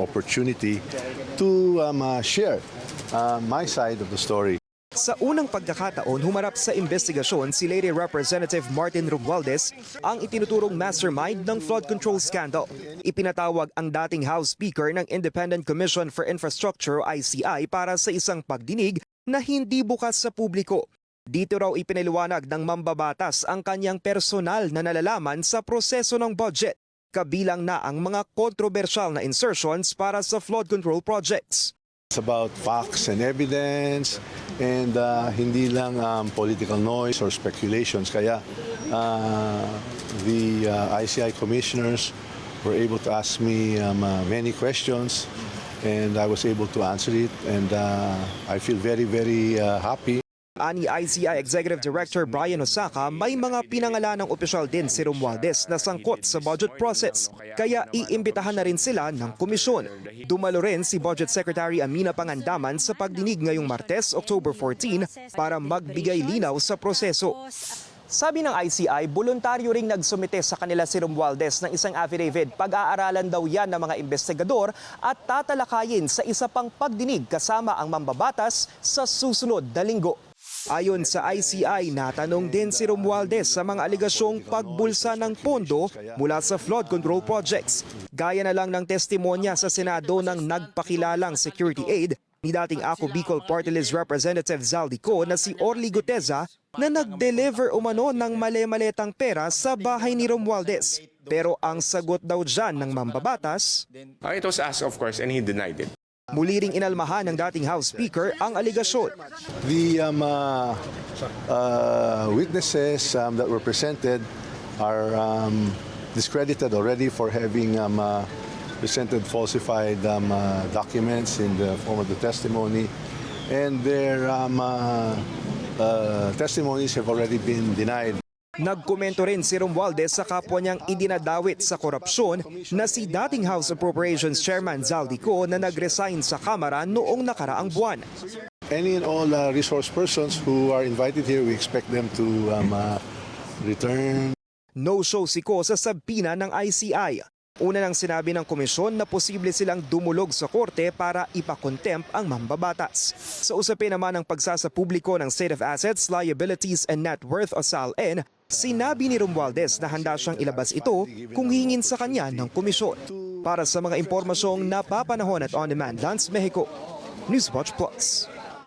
opportunity to um, uh, share uh, my side of the story. Sa unang pagkakataon, humarap sa investigasyon si Lady Representative Martin Romualdez, ang itinuturong mastermind ng flood control scandal. Ipinatawag ang dating House Speaker ng Independent Commission for Infrastructure ICI para sa isang pagdinig na hindi bukas sa publiko. Dito raw ipinaliwanag ng mambabatas ang kanyang personal na nalalaman sa proseso ng budget, kabilang na ang mga kontrobersyal na insertions para sa flood control projects. It's about facts and evidence and uh, hindi lang um, political noise or speculations. Kaya uh, the uh, ICI commissioners were able to ask me um, uh, many questions and I was able to answer it and uh, I feel very, very uh, happy. Ani ICI Executive Director Brian Osaka, may mga pinangalanang opisyal din si Romualdez na sangkot sa budget process. Kaya iimbitahan na rin sila ng komisyon. Dumalo rin si Budget Secretary Amina Pangandaman sa pagdinig ngayong Martes, October 14, para magbigay linaw sa proseso. Sabi ng ICI, voluntaryo ring nagsumite sa kanila si Romualdez ng isang affidavit. Pag-aaralan daw yan ng mga investigador at tatalakayin sa isa pang pagdinig kasama ang mambabatas sa susunod na linggo. Ayon sa ICI, natanong din si Romualdez sa mga aligasyong pagbulsa ng pondo mula sa flood control projects. Gaya na lang ng testimonya sa Senado ng nagpakilalang security aid ni dating Ako Bicol Party List Representative Zaldico na si Orly Guteza na nag-deliver umano ng male-maletang pera sa bahay ni Romualdez. Pero ang sagot daw dyan ng mambabatas, Uh, it was asked, of course, and he denied it. Muli ring inalmahan ng dating House Speaker ang aligasyon. The um, uh, uh, witnesses um, that were presented are um, discredited already for having um, uh, presented falsified um, uh, documents in the form of the testimony, and their um, uh, uh, testimonies have already been denied. Nagkomento rin si Romualdez sa kapwa niyang idinadawit sa korupsyon na si dating House Appropriations Chairman Zaldico na nag-resign sa Kamara noong nakaraang buwan. Any and all uh, resource persons who are invited here, we expect them to um, uh, return No-show si Ko sa sabpina ng ICI. Una nang sinabi ng komisyon na posible silang dumulog sa korte para ipakontempt ang mambabatas. Sa usapin naman ng pagsasapubliko ng State of Assets, Liabilities and Net Worth o SALN, sinabi ni Romualdez na handa siyang ilabas ito kung hingin sa kanya ng komisyon. Para sa mga impormasyong napapanahon at on-demand Lance Mexico, Newswatch Plus.